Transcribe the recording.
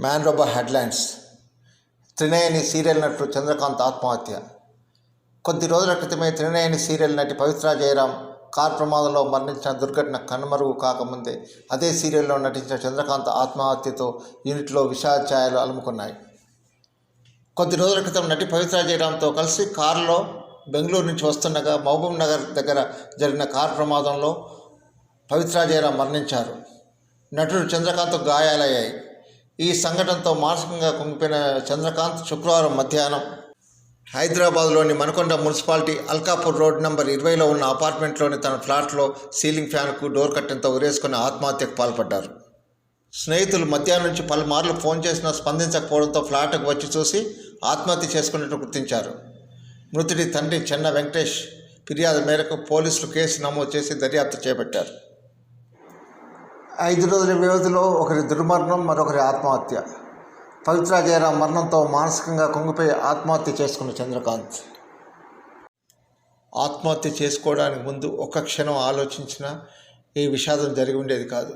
Man robo headlines Trinayani serial నటుడు చంద్రకాంత్ ఆత్మహత్య. కొద్ది రోజుల క్రితమే త్రినయని సీరియల్ నటి పవిత్ర జయరాం కార్ ప్రమాదంలో మరణించిన దుర్ఘటన కనుమరుగు కాకముందే అదే సీరియల్లో నటించిన చంద్రకాంత్ ఆత్మహత్యతో యూనిట్లో విషాద ఛాయలు అలుముకున్నాయి. కొద్ది రోజుల క్రితం నటి పవిత్ర జయరాంతో కలిసి కారులో బెంగళూరు నుంచి వస్తుండగా మహబూబ్ నగర్ దగ్గర జరిగిన కార్ ప్రమాదంలో పవిత్ర జయరాం మరణించారు. నటుడు చంద్రకాంత్ గాయాలయ్యాయి. ఈ సంఘటనతో మానసికంగా కుంగిపోయిన చంద్రకాంత్ శుక్రవారం మధ్యాహ్నం హైదరాబాద్లోని Manakonda municipality Alkapur road number ఇరవైలో ఉన్న అపార్ట్మెంట్లోని తన ఫ్లాట్లో సీలింగ్ ఫ్యాన్కు డోర్ కట్టెంతో ఉరేసుకుని ఆత్మహత్యకు పాల్పడ్డారు. స్నేహితులు మధ్యాహ్నం నుంచి పలుమార్లు ఫోన్ చేసినా స్పందించకపోవడంతో ఫ్లాట్కు వచ్చి చూసి ఆత్మహత్య చేసుకున్నట్టు గుర్తించారు. మృతుడి తండ్రి చెన్న వెంకటేష్ ఫిర్యాదు మేరకు పోలీసులు కేసు నమోదు చేసి దర్యాప్తు చేపట్టారు. ఐదు రోజుల వ్యవధిలో ఒకరి దుర్మరణం మరొకరి ఆత్మహత్య. పవిత్ర జయరాం మరణంతో మానసికంగా కుంగిపోయి ఆత్మహత్య చేసుకున్న చంద్రకాంత్. ఆత్మహత్య చేసుకోవడానికి ముందు ఒక్క క్షణం ఆలోచించినా ఈ విషాదం జరిగి ఉండేది కాదు.